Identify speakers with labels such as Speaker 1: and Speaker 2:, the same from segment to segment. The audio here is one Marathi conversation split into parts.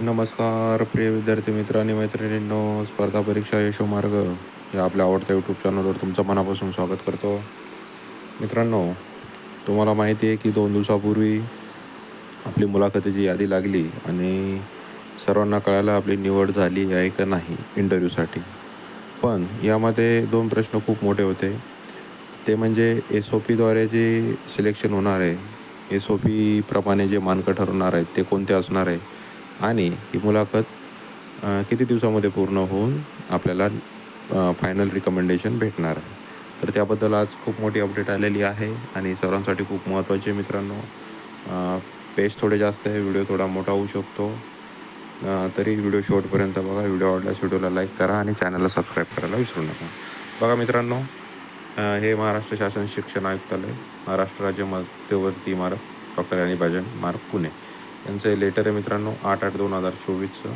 Speaker 1: नमस्कार प्रिय विद्यार्थी मित्र आणि मैत्रिणींनो स्पर्धा परीक्षा यशोमार्ग या आपल्या आवडत्या यूट्यूब चॅनलवर तुमचं मनापासून स्वागत करतो. मित्रांनो तुम्हाला माहिती आहे की दोन दिवसापूर्वी आपली मुलाखतीची यादी लागली आणि सर्वांना कळायला आपली निवड झाली आहे का नाही इंटरव्ह्यूसाठी पण यामध्ये दोन प्रश्न खूप मोठे होते. ते म्हणजे एस ओ पीद्वारे जे सिलेक्शन होणार आहे एस ओ पीप्रमाणे जे मानकं ठरवणार आहेत ते कोणते असणार आहे? आणि ही मुलाखत किती दिवसामध्ये पूर्ण होऊन आपल्याला फायनल रिकमेंडेशन भेटणार आहे. तर त्याबद्दल आज खूप मोठी अपडेट आलेली आहे आणि सर्वांसाठी खूप महत्त्वाची आहे मित्रांनो. पेज थोडे जास्त आहे व्हिडिओ थोडा मोठा होऊ शकतो. तरी व्हिडिओ शेवटपर्यंत बघा व्हिडिओ आवडल्यास व्हिडिओला लाईक करा आणि चॅनलला सबस्क्राईब करायला विसरू नका. बघा मित्रांनो हे महाराष्ट्र शासन शिक्षण आयुक्तालय महाराष्ट्र राज्य मध्यवर्ती इमारत डॉक्टर भाजन मार्ग पुणे. यांचं हे लेटर आहे मित्रांनो आठ आठ दोन हजार चोवीसचं.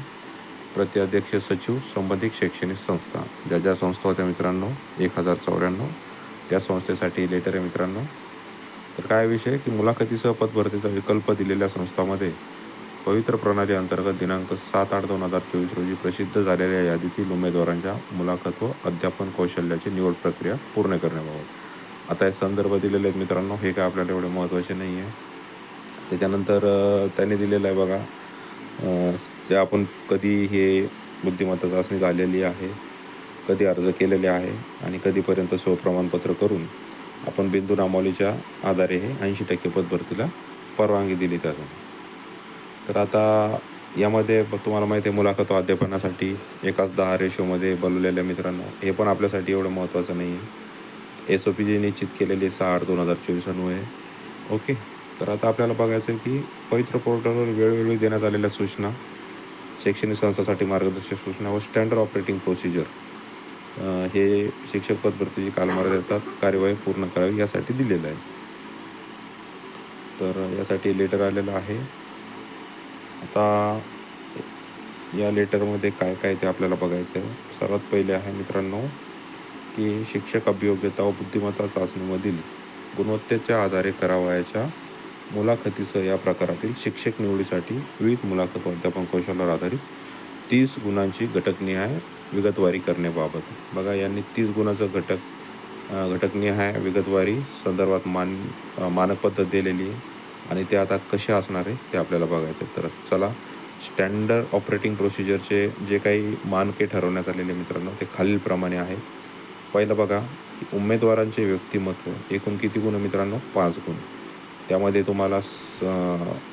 Speaker 1: प्रति अध्यक्ष सचिव संबंधित शैक्षणिक संस्था. ज्या ज्या संस्था होत्या मित्रांनो एक हजार चौऱ्याण्णव. त्या संस्थेसाठी लेटर आहे मित्रांनो. तर काय विषय की मुलाखतीसह पदभरतीचा विकल्प दिलेल्या संस्थामध्ये पवित्र प्रणाली अंतर्गत दिनांक सात आठ दोन हजार चोवीस रोजी प्रसिद्ध झालेल्या यादीतील उमेदवारांच्या मुलाखत व अध्यापन कौशल्याची निवड प्रक्रिया पूर्ण करण्याबाबत. आता हे संदर्भ दिलेले आहेत मित्रांनो हे काय आपल्याला एवढे महत्त्वाचे नाही आहे त्याच्यानंतर त्याने दिलेलं आहे बघा. जे आपण कधी हे बुद्धिमत्ता चाचणी झालेली आहे कधी अर्ज केलेले आहे आणि कधीपर्यंत स्वप्रमाणपत्र करून आपण बिंदू नामावलीच्या आधारे हे ऐंशी टक्के पदभरतीला परवानगी दिली त्यातून. तर आता यामध्ये तुम्हाला माहिती आहे मुलाखत अध्यापनासाठी एकाच दहा रेशोमध्ये बोलवलेल्या मित्रांनो हे पण आपल्यासाठी एवढं महत्त्वाचं नाही आहे एस ओ पी जी निश्चित केलेली आहे सहा आठ दोन हजार चोवीस आहे ओके? तर आता आपल्याला बघायचं आहे की पवित्र पोर्टलवर वेळोवेळी देण्यात आलेल्या सूचना शैक्षणिक संस्थासाठी मार्गदर्शक सूचना व स्टँडर्ड ऑपरेटिंग प्रोसिजर हे शिक्षक पदभरतीची कालमर्यादेतात कार्यवाही पूर्ण करावी यासाठी दिलेलं आहे. तर यासाठी लेटर आलेलं आहे. आता या लेटरमध्ये काय काय ते आपल्याला बघायचं आहे. सर्वात पहिले आहे मित्रांनो की शिक्षक अभियोग्यता व बुद्धिमत्ता चाचणीमधील गुणवत्तेच्या आधारे करावयाच्या मुलाखतीसह या प्रकारातील शिक्षक निवडीसाठी विविध मुलाखत अध्यापन कौशल्यावर आधारित तीस गुणांची घटकनिहाय विगतवारी करण्याबाबत. बघा यांनी तीस गुणाचं घटक घटकनिहाय विगतवारी संदर्भात मान मानक पद्धत दिलेली आहे आणि ते आता कसे असणार आहे ते आपल्याला बघायचं तर चला स्टँडर्ड ऑपरेटिंग प्रोसिजरचे जे काही मानके ठरवण्यात आलेले मित्रांनो ते खालीलप्रमाणे आहे. पहिलं बघा उमेदवारांचे व्यक्तिमत्व एकूण किती गुण मित्रांनो? पाच गुण. त्यामध्ये तुम्हाला स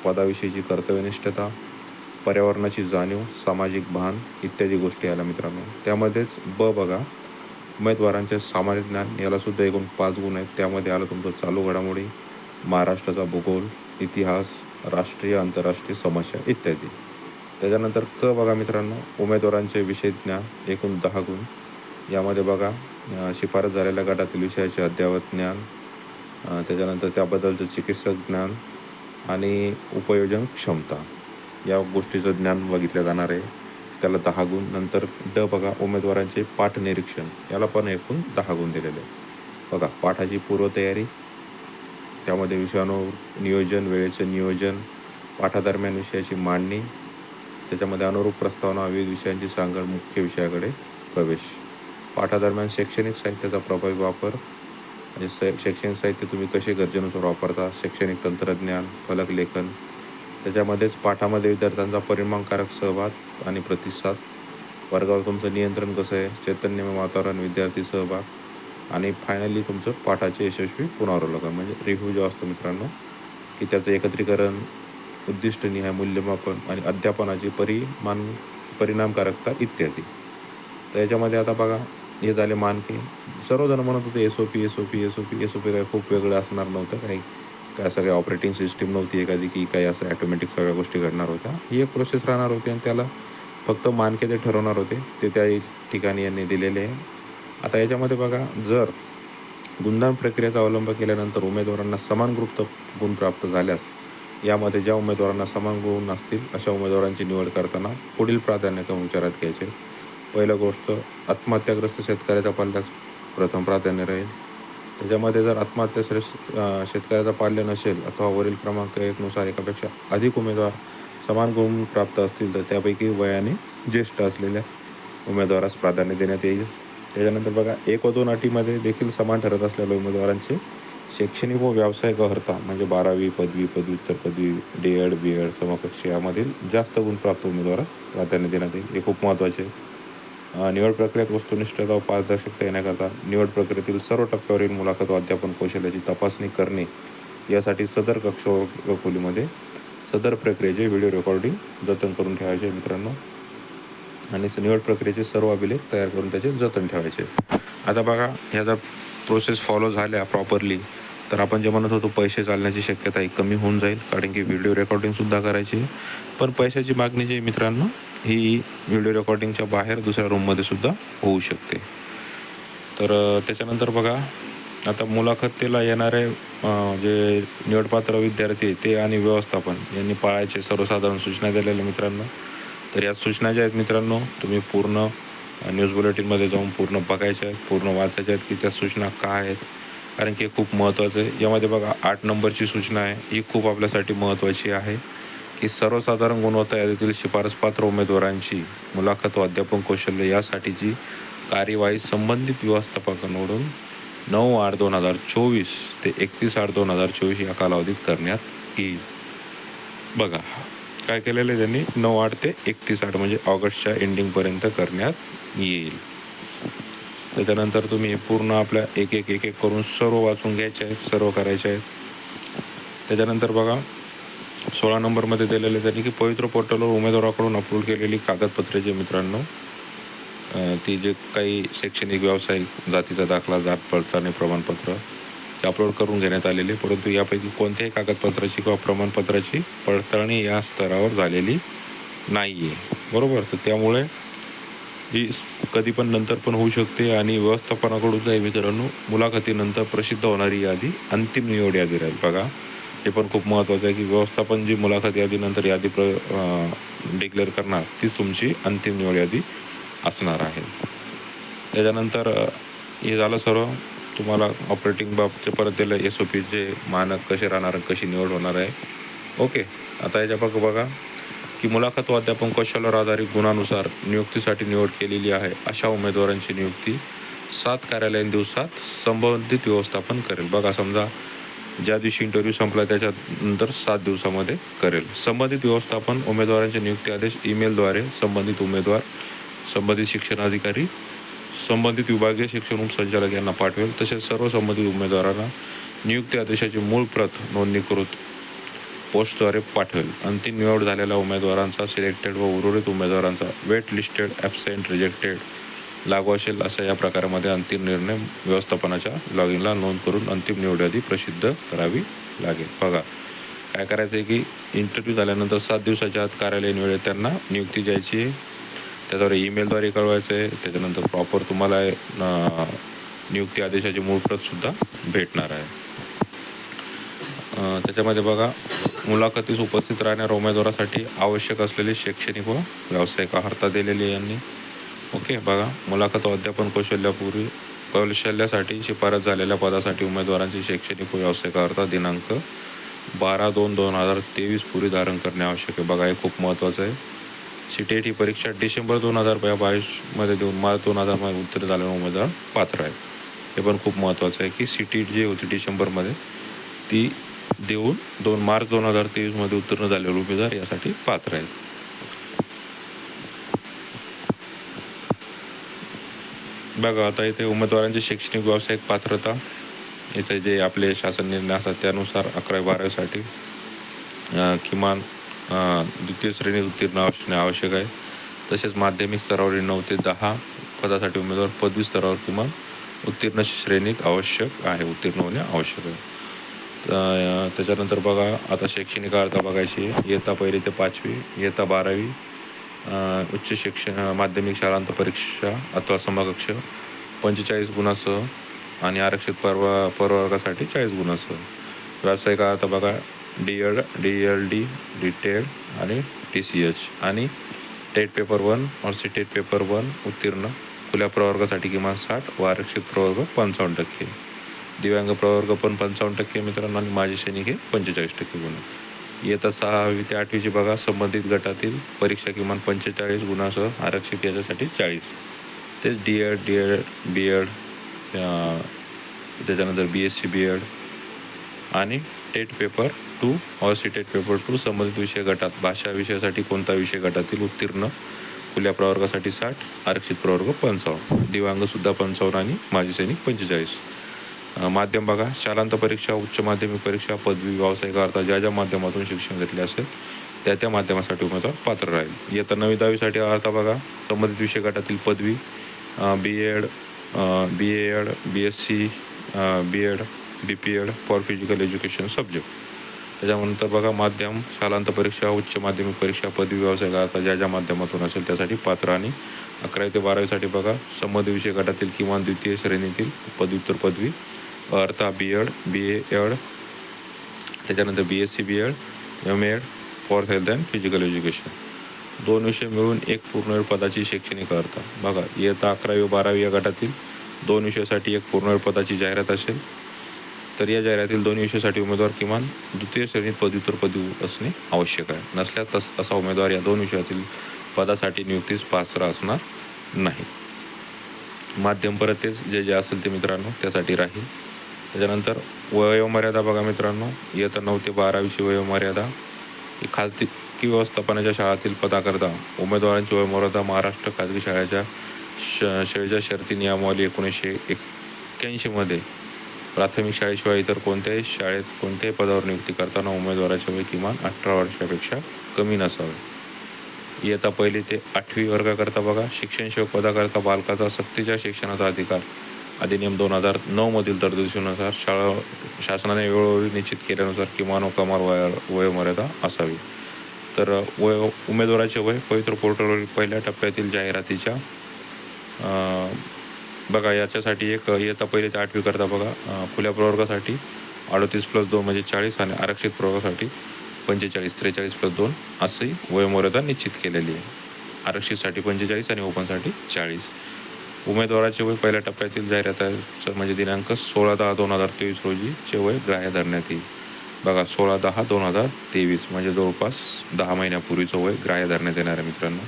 Speaker 1: पदाविषयीची कर्तव्यनिष्ठता पर्यावरणाची जाणीव सामाजिक भान इत्यादी गोष्टी आल्या मित्रांनो. त्यामध्येच ब बघा. उमेदवारांचे सामान्य ज्ञान यालासुद्धा एकूण पाच गुण आहेत. त्यामध्ये आलं तुमचं चालू घडामोडी महाराष्ट्राचा भूगोल इतिहास राष्ट्रीय आंतरराष्ट्रीय समस्या इत्यादी. त्याच्यानंतर क बघा मित्रांनो. उमेदवारांचे विषय ज्ञान एकूण दहा गुण. यामध्ये बघा शिफारस झालेल्या गटातील विषयाचे अद्ययावत ज्ञान त्याच्यानंतर त्याबद्दलचं चिकित्सक ज्ञान आणि उपयोजन क्षमता. या गोष्टीचं ज्ञान बघितलं जाणार आहे. त्याला दहा गुण. नंतर ड बघा उमेदवारांचे पाठ निरीक्षण. याला पण एकूण दहा गुण दिलेले आहे बघा पाठाची पूर्वतयारी त्यामध्ये विषाणू नियोजन वेळेचं नियोजन पाठादरम्यान विषयाची मांडणी त्याच्यामध्ये अनुरूप प्रस्तावना विविध विषयांची सांगड मुख्य विषयाकडे प्रवेश. पाठादरम्यान शैक्षणिक साहित्याचा प्रभावी वापर म्हणजे स शैक्षणिक साहित्य तुम्ही कसे गरजेनुसार वापरता शैक्षणिक तंत्रज्ञान फलक लेखन त्याच्यामध्येच पाठामध्ये विद्यार्थ्यांचा परिणामकारक सहभाग आणि प्रतिसाद वर्गावर तुमचं नियंत्रण कसं आहे चैतन्यमय वातावरण विद्यार्थी सहभाग आणि फायनली तुमचं पाठाचे यशस्वी पुनरावलोकन. म्हणजे रिव्ह्यू जो असतो मित्रांनो की त्याचं एकत्रीकरण उद्दिष्टनिहाय मूल्यमापन आणि अध्यापनाची परिमान परिणामकारकता इत्यादी. तर याच्यामध्ये आता बघा हे झाले मानके. सर्वजण म्हणत होते S O P S O P S O P S O P काय खूप वेगळं असणार नव्हतं काही काय सगळ्या ऑपरेटिंग सिस्टीम नव्हती एखादी की काही असं ॲटोमॅटिक सगळ्या गोष्टी घडणार होत्या. ही एक प्रोसेस राहणार होती आणि त्याला फक्त मानके ते ठरवणार होते. ते त्या ठिकाणी यांनी दिलेले आहे. आता याच्यामध्ये बघा जर गुणदान प्रक्रियेचा अवलंब केल्यानंतर उमेदवारांना समान ग्रुप गुण प्राप्त झाल्यास यामध्ये ज्या उमेदवारांना समान गुण असतील अशा उमेदवारांची निवड करताना पुढील प्राधान्यक्रम विचारात घ्यायचे. पहिलं गोष्ट आत्महत्याग्रस्त शेतकऱ्याचा पाल्यास प्रथम प्राधान्य राहील. त्याच्यामध्ये जर आत्महत्या श्रेष्ठ शेतकऱ्याचा पाल्य नसेल अथवा वरील क्रमांक एकनुसार एकापेक्षा अधिक उमेदवार समान गुण प्राप्त असतील तर त्यापैकी वयाने ज्येष्ठ असलेल्या उमेदवारास प्राधान्य देण्यात येईल. त्याच्यानंतर बघा एक व दोन अटीमध्ये देखील समान ठरत असलेल्या उमेदवारांचे शैक्षणिक व व्यावसायिक अर्हता म्हणजे बारावी पदवी पदव्युत्तर पदवी डी एड बी एड समकक्ष यामधील जास्त गुण प्राप्त उमेदवारास प्राधान्य देण्यात येईल. हे खूप महत्त्वाचे आहे. निवड प्रक्रियेत वस्तुनिष्ठता व पारदर्शकता येण्याकरता निवड प्रक्रियेतील सर्व टप्प्यावरील मुलाखत व अध्यापन कौशल्याची तपासणी करणे यासाठी सदर कक्ष खोलीमध्ये सदर प्रक्रियेचे व्हिडिओ रेकॉर्डिंग जतन करून ठेवायचे मित्रांनो. आणि निवड प्रक्रियेचे सर्व अभिलेख तयार करून त्याचे जतन ठेवायचे. आता बघा ह्या जर प्रोसेस फॉलो झाल्या प्रॉपरली तर आपण जे म्हणत होतो पैसे चालण्याची शक्यता ही कमी होऊन जाईल कारण की व्हिडिओ रेकॉर्डिंगसुद्धा करायची पण पैशाची मागणी जी मित्रांनो ही व्हिडिओ रेकॉर्डिंगच्या बाहेर दुसऱ्या रूममध्ये सुद्धा होऊ शकते. तर त्याच्यानंतर बघा आता मुलाखतीला येणारे जे निवडपात्र विद्यार्थी ते आणि व्यवस्थापन यांनी पाळायचे सर्वसाधारण सूचना दिलेल्या मित्रांनो. तर या सूचना ज्या आहेत मित्रांनो तुम्ही पूर्ण न्यूज बुलेटिनमध्ये जाऊन पूर्ण बघायच्या आहेत पूर्ण वाचायच्या आहेत की त्या सूचना काय आहेत. कारण की हे खूप महत्त्वाचं आहे. यामध्ये बघा आठ नंबरची सूचना आहे. ही खूप आपल्यासाठी महत्त्वाची आहे. की सर्वसाधारण गुणवत्ता यादीतील शिफारसपात्र उमेदवारांची मुलाखत व अध्यापन कौशल्य यासाठीची कार्यवाही संबंधित व्यवस्थापकांकडून नऊ आठ दोन हजार चोवीस ते एकतीस आठ दोन हजार चोवीस या कालावधीत करण्यात येईल. बघा काय केलेलं आहे त्यांनी? नऊ आठ ते एकतीस आठ म्हणजे ऑगस्टच्या एंडिंगपर्यंत करण्यात येईल. त्याच्यानंतर तुम्ही हे पूर्ण आपल्या एक एक एक एक करून सर्व वाचून घ्यायचे आहेत सर्व करायचे आहेत. त्याच्यानंतर बघा सोळा नंबरमध्ये दिलेलं त्यांनी की पवित्र पोर्टलवर उमेदवाराकडून अपलोड केलेली कागदपत्रे जे मित्रांनो ती जे काही शैक्षणिक व्यावसायिक जातीचा दाखला जात पडताळणी प्रमाणपत्र ते अपलोड करून घेण्यात आलेले. परंतु यापैकी कोणत्याही कागदपत्राची किंवा प्रमाणपत्राची पडताळणी या स्तरावर झालेली नाही आहे बरोबर? तर त्यामुळे ही कधी पण नंतर पण होऊ शकते आणि व्यवस्थापनाकडून मित्रांनो मुलाखतीनंतर प्रसिद्ध होणारी यादी अंतिम निवड यादी राहील. बघा हे पण खूप महत्त्वाचं आहे की व्यवस्थापन जी मुलाखत यादीनंतर यादी प्र डिक्लेअर करणार तीच तुमची अंतिम निवड यादी असणार आहे. त्याच्यानंतर हे झालं सर्व. तुम्हाला ऑपरेटिंग बाबचे परत दिलं एस ओ पीचे मानक कसे राहणार कशी निवड होणार आहे. ओके आता याच्या बघ बघा. की मुलाखत व अध्यापन कौशल्यावर आधारित गुणानुसार नियुक्तीसाठी निवड केलेली आहे अशा उमेदवारांची नियुक्ती सात कार्यालयीन दिवसात संबंधित व्यवस्थापन करेल. बघा समजा ज्या दिवशी इंटरव्ह्यू संपला त्याच्यानंतर सात दिवसामध्ये करेल. संबंधित व्यवस्थापन उमेदवारांचे नियुक्ती आदेश ईमेलद्वारे संबंधित उमेदवार संबंधित शिक्षणाधिकारी संबंधित विभागीय शिक्षण उपसंचालक यांना पाठवेल. तसेच सर्व संबंधित उमेदवारांना नियुक्ती आदेशाची मूळ प्रत नोंदणीकृत पोस्टद्वारे पाठवेल. अंतिम निवड झालेल्या उमेदवारांचा सिलेक्टेड व उर्वरित उमेदवारांचा वेट लिस्टेड ॲबसेंट रिजेक्टेड लागू असेल असा या प्रकारामध्ये अंतिम निर्णय व्यवस्थापनाच्या लॉग इनला नोंद करून अंतिम निवडी प्रसिद्ध करावी लागेल. बघा काय करायचं आहे की इंटरव्ह्यू झाल्यानंतर सात दिवसाच्या आत कार्यालयीन वेळेत त्यांना नियुक्ती द्यायची आहे. त्याद्वारे ईमेलद्वारे कळवायचं आहे. त्याच्यानंतर प्रॉपर तुम्हाला नियुक्ती आदेशाची मूळ प्रतसुद्धा भेटणार आहे. त्याच्यामध्ये बघा मुलाखतीस उपस्थित राहणाऱ्या उमेदवारासाठी आवश्यक असलेले शैक्षणिक व व्यावसायिक अर्हता दिलेली आहे यांनी. ओके बघा. मुलाखत अध्यापन कौशल्यापूर्वी कौशल्यासाठी शिफारस झालेल्या पदासाठी उमेदवारांची शैक्षणिक व दिनांक बारा दोन दोन हजार तेवीस पूर्वी धारण करणे आवश्यक आहे. बघा हे खूप महत्त्वाचं आहे. सी टी ही परीक्षा डिसेंबर दोन हजार बावीसमध्ये देऊन मार्च दोन हजारमध्ये उत्तीर्ण झालेला उमेदवार पात्र आहे. हे पण खूप महत्त्वाचं आहे की सी टी जी होती डिसेंबरमध्ये ती देऊन दोन मार्च दोन हजार तेवीसमध्ये उत्तीर्ण झालेले उमेदवार यासाठी पात्र आहेत बघा आता इथे उमेदवारांची शैक्षणिक व्यावसायिक पात्रता इथे जे आपले शासन निर्णय असतात त्यानुसार अकरावी बारावीसाठी किमान द्वितीय श्रेणी उत्तीर्ण असणे आवश्यक आहे तसेच माध्यमिक स्तरावरील नऊ ते दहा पदासाठी उमेदवार पदवी स्तरावर किमान उत्तीर्ण श्रेणीत आवश्यक आहे उत्तीर्ण होणे आवश्यक आहे त्याच्यानंतर बघा आता शैक्षणिक अर्थ बघायची आहे. इयत्ता पहिली ते पाचवी इयत्ता बारावी उच्च शिक्षण माध्यमिक शाळांत परीक्षा अथवा समकक्ष पंचेचाळीस गुणासह आणि आरक्षित परवा प्रवर्गासाठी चाळीस गुणासह व्यावसायिक अर्थ बघा D Ed D L D D ted आणि टी सी एच आणि टेट पेपर वन और सी टेट पेपर वन उत्तीर्ण. खुल्या प्रवर्गासाठी किमान साठ व आरक्षित प्रवर्ग पंचावन्न टक्के. दिव्यांग प्रवर्ग पण पंचावन्न टक्के मित्रांनो आणि माजी सैनिक हे पंचेचाळीस टक्के गुण. इयत्ता सहावी ते आठवीची बघा संबंधित गटातील परीक्षा किमान पंचेचाळीस गुणासह आरक्षित याच्यासाठी चाळीस. तेच D Ed D Ed B Ed त्याच्यानंतर B S C B Ed आणि TET paper two or C TET paper two संबंधित विषय गटात. भाषा विषयासाठी कोणता विषय गटातील उत्तीर्ण? खुल्या प्रवर्गासाठी साठ आरक्षित प्रवर्ग पंचावन्न. दिव्यांगसुद्धा पंचावन्न आणि माजी सैनिक पंचेचाळीस. माध्यम बघा. शालांत परीक्षा उच्च माध्यमिक परीक्षा पदवी व्यावसायिक अर्था ज्या ज्या माध्यमातून शिक्षण घेतले असेल त्या त्या माध्यमासाठी उमेदवार पात्र राहील. इयत्ता नवी दहावीसाठी अर्थ बघा. संबंधित विषय गटातील पदवी B Ed B Ed B S C B Ed B P Ed for physical education subject त्याच्यानंतर बघा माध्यम शालांत परीक्षा उच्च माध्यमिक परीक्षा पदवी व्यावसायिक आता ज्या ज्या माध्यमातून असेल त्यासाठी पात्र आणि अकरावी ते बारावीसाठी बघा. संबंधित विषय गटातील किमान द्वितीय श्रेणीतील पदव्युत्तर पदवी अर्था बी एड बी ए एड त्याच्यानंतर B S C B Ed M Ed for health and physical education दोन विषय मिळून एक पूर्णवेळ पदाची शैक्षणिक अर्थ. बघा इयत्ता अकरावी व बारावी या गटातील दोन विषयासाठी एक पूर्णवेळ पदाची जाहिरात असेल. तर या जाहिरातील दोन विषयासाठी उमेदवार किमान द्वितीय श्रेणीत पदव्युत्तर पदवी असणे आवश्यक आहे. नसल्यास तस असा उमेदवार या दोन विषयातील पदासाठी नियुक्तीस पात्र असणार नाही. माध्यम परत तेच जे जे असेल ते मित्रांनो त्यासाठी राहील. त्याच्यानंतर वयोमर्यादा बघा मित्रांनो इयत्ता नऊ ते बारावीची वयोमर्यादा. ही खाजगी व्यवस्थापनाच्या शाळातील पदाकरता उमेदवारांची वयोमर्यादा महाराष्ट्र खाजगी शाळेच्या श शाळेच्या शर्ती नियमावली एकोणीसशे एक्क्याऐंशीमध्ये प्राथमिक शाळेशिवाय इतर कोणत्याही शाळेत कोणत्याही पदावर नियुक्ती करताना उमेदवाराचे वय किमान अठरा वर्षापेक्षा कमी नसावे. इयत्ता पहिली ते आठवी वर्गाकरता बघा शिक्षण सेवक पदाकरता बालकाचा सक्तीच्या शिक्षणाचा अधिकार अधिनियम दोन हजार नऊमधील तरतुदीनुसार शाळा शासनाने वेळोवेळी निश्चित केल्यानुसार किमान कमाल वय वयोमर्यादा असावी. तर वय उमेदवाराचे वय पवित्र पोर्टलवरील पहिल्या टप्प्यातील जाहिरातीच्या बघा याच्यासाठी एक इयत्ता पहिली ते आठवी करता बघा खुल्या प्रवर्गासाठी अडतीस प्लस दोन म्हणजे चाळीस आणि आरक्षित प्रवर्गासाठी पंचेचाळीस त्रेचाळीस प्लस दोन अशी वयोमर्यादा निश्चित केलेली आहे. आरक्षितसाठी पंचेचाळीस आणि ओपनसाठी चाळीस. उमेदवाराचे वय पहिल्या टप्प्यातील जाहिराताचं म्हणजे दिनांक सोळा दहा दोन हजार तेवीस रोजीचे वय ग्राह्य धरण्यात येईल. बघा सोळा दहा दोन हजार तेवीस म्हणजे जवळपास दहा महिन्यापूर्वीचं वय ग्राह्य धरण्यात येणार आहे मित्रांनो.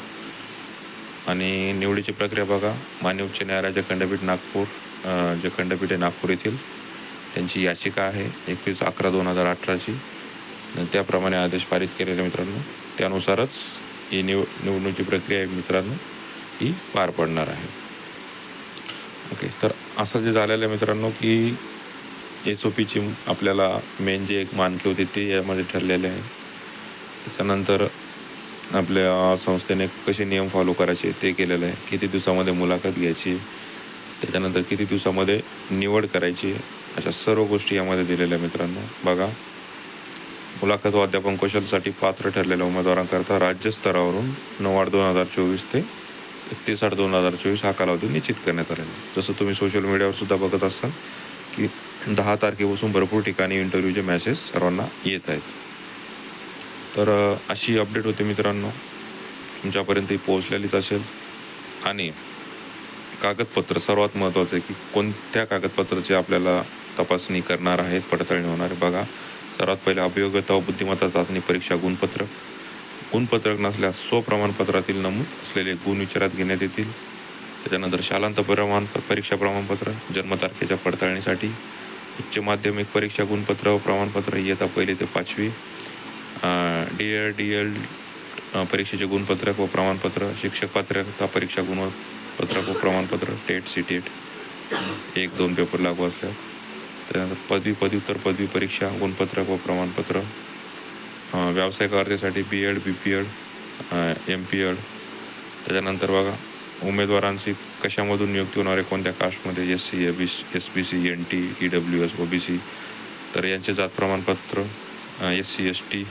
Speaker 1: आणि निवडीची प्रक्रिया बघा मान्य उच्च न्यायालयाचे खंडपीठ नागपूर जे खंडपीठ आहे नागपूर येथील त्यांची याचिका आहे एकवीस अकरा दोन हजार अठराची. त्याप्रमाणे आदेश पारित केलेले मित्रांनो. त्यानुसारच ही निव निवडणुकीची प्रक्रिया आहे मित्रांनो ही पार पडणार आहे. ओके तर असं जे झालेलं आहे मित्रांनो की एस ओ पीची आपल्याला मेन जे एक मानके होते ते यामध्ये ठरलेले आहे. त्याच्यानंतर आपल्या संस्थेने कसे नियम फॉलो करायचे ते केलेलं आहे. किती दिवसामध्ये मुलाखत घ्यायची त्याच्यानंतर किती दिवसामध्ये निवड करायची अशा सर्व गोष्टी यामध्ये दिलेल्या आहे मित्रांनो. बघा मुलाखत व अध्यापन कौशलसाठी पात्र ठरलेल्या उमेदवारांकरता राज्यस्तरावरून नऊ आठ दोन हजार चोवीस ते एकतीस आठ दोन हजार चोवीस हा कालावधी निश्चित करण्यात आलेला जसं तुम्ही सोशल मीडियावर सुद्धा बघत असाल की दहा तारखेपासून भरपूर ठिकाणी इंटरव्ह्यूचे मॅसेज सर्वांना येत आहेत. तर अशी अपडेट होती मित्रांनो. तुमच्यापर्यंत ही पोहोचलेलीच असेल. आणि कागदपत्र सर्वात महत्त्वाचं आहे की कोणत्या कागदपत्राची आपल्याला तपासणी करणार आहेत पडताळणी होणार आहे बघा. सर्वात पहिले अभियोग्यता व बुद्धिमत्ता चाचणी परीक्षा गुणपत्र. गुणपत्रक नसल्यास स्वप्रमाणपत्रातील नमूद असलेले गुण विचारात घेण्यात येतील. त्याच्यानंतर शालांत प्रमाण परीक्षा प्रमाणपत्र जन्मतारखेच्या पडताळणीसाठी उच्च माध्यमिक परीक्षा गुणपत्र व प्रमाणपत्र इयत्ता पहिली ते पाचवी डी एल डी एल परीक्षेचे गुणपत्रक व प्रमाणपत्र शिक्षक पात्रता परीक्षा गुणपत्रक व प्रमाणपत्र टेट सी टेट एक दोन पेपर लागू असल्यास त्यानंतर पदवी पदव्युत्तर पदवी परीक्षा गुणपत्रक व प्रमाणपत्र व्यावसायिक अर्जासाठी B Ed B P Ed M P Ed त्याच्यानंतर बघा उमेदवारांची कशामधून नियुक्ती होणार आहे कोणत्या कास्टमध्ये S C A B S B C N T E W S O B C तर यांचे जात प्रमाणपत्र एस सी एस टी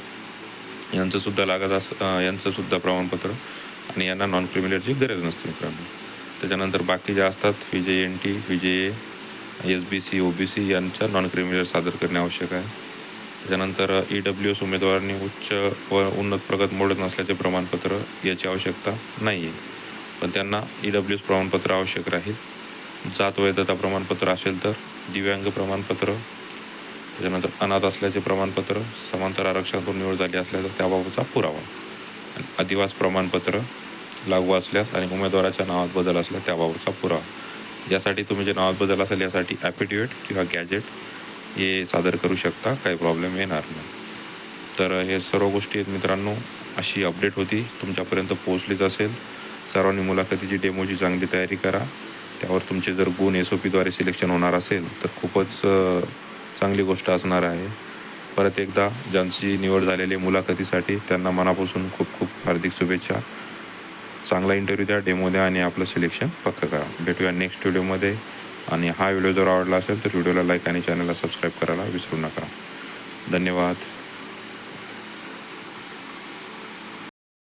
Speaker 1: यांचंसुद्धा लागत अस यांचंसुद्धा प्रमाणपत्र आणि यांना नॉन क्रिमिनलची गरज नसते मित्रांनो. त्याच्यानंतर बाकी जे असतात फी जे एन टी फी जे S B C O B C यांचा नॉन क्रिमिनल सादर करणे आवश्यक आहे. त्याच्यानंतर ई डब्ल्यू एस उमेदवारांनी उच्च व उन्नत प्रगत मोडत नसल्याचे प्रमाणपत्र याची आवश्यकता नाही आहे पण त्यांना ई डब्ल्यू एस प्रमाणपत्र आवश्यक राहील. जात वैधता प्रमाणपत्र असेल तर दिव्यांग प्रमाणपत्र त्याच्यानंतर अनाथ असल्याचे प्रमाणपत्र समांतर आरक्षणातून निवड झाली असल्यास त्याबाबतचा पुरावा. आणि अधिवास प्रमाणपत्र लागू असल्यास आणि उमेदवाराच्या नावात बदल असल्यास त्याबाबतचा पुरावा. यासाठी तुम्ही जे नावात बदल असेल यासाठी ॲफिडेविट किंवा गॅजेट हे सादर करू शकता काही प्रॉब्लेम येणार नाही. तर हे सर्व गोष्टी आहेत मित्रांनो अशी अपडेट होती. तुमच्यापर्यंत पोहोचलीच असेल. सर्वांनी मुलाखतीची डेमोची चांगली तयारी करा. त्यावर तुमचे जर गुण एस ओ पीद्वारे सिलेक्शन होणार असेल तर खूपच चांगली गोष्ट असणार आहे. परत एकदा ज्यांची निवड झालेली मुलाखतीसाठी त्यांना मनापासून खूप खूप हार्दिक शुभेच्छा. चांगला इंटरव्ह्यू द्या डेमो द्या आणि आपलं सिलेक्शन पक्क करा. भेटूया नेक्स्ट व्हिडिओमध्ये आणि हा व्हिडिओ जर आवडला असेल तर व्हिडिओला लाईक आणि चॅनलला सबस्क्राईब करायला विसरू नका. धन्यवाद.